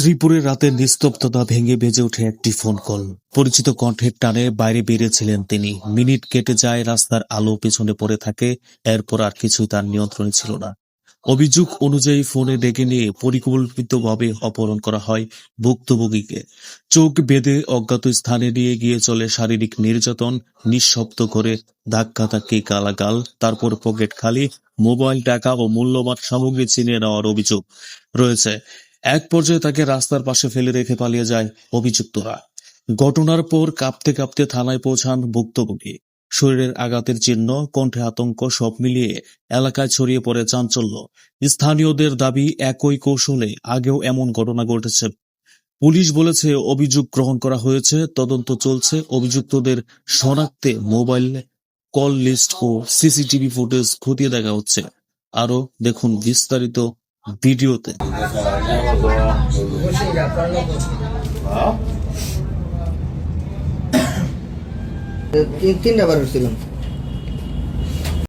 শ্রীপুরের রাতের নিস্তব্ধতা ভেঙে বেজে ওঠে একটি ফোন কল। পরিচিত কণ্ঠের টানে বাইরে বেরিয়েছিলেন তিনি। মিনিট কেটে যায়, রাস্তার আলো পেছনে পড়ে থাকে, এরপর আর কিছুই তার নিয়ন্ত্রণে ছিল না। অভিযোগ অনুযায়ী ফোনে ডেকে নিয়ে পরিকল্পিতভাবে অপহরণ করা হয় ভুক্তভোগীকে। চোখ বেঁধে অজ্ঞাত স্থানে নিয়ে গিয়ে চলে শারীরিক নির্যাতন, নিঃশব্দ করে ধাক্কাধাক্কি গালাগাল, তারপর পকেট খালি মোবাইল টাকা ও মূল্যবান সামগ্রী ছিনিয়ে নেওয়ার অভিযোগ রয়েছে। এক পর্যায়ে তাকে রাস্তার পাশে ফেলে রেখে পালিয়ে যায় অভিযুক্তরা। ঘটনার পর কাঁপতে কাঁপতে থানায় পৌঁছান ভুক্তভোগী। শরীরের আঘাতের চিহ্ন, কণ্ঠে আতঙ্ক সব মিলিয়ে এলাকায় ছড়িয়ে পড়ে চাঞ্চল্য। স্থানীয়দের দাবি একই কৌশলে আগেও এমন ঘটনা ঘটেছে। পুলিশ বলেছে, অভিযোগ গ্রহণ করা হয়েছে, তদন্ত চলছে। অভিযুক্তদের শনাক্তে মোবাইল কল লিস্ট ও সিসিটিভি ফুটেজ খতিয়ে দেখা হচ্ছে। আরও দেখুন বিস্তারিত ভিডিওতে। তিনটা বার উঠছিলাম।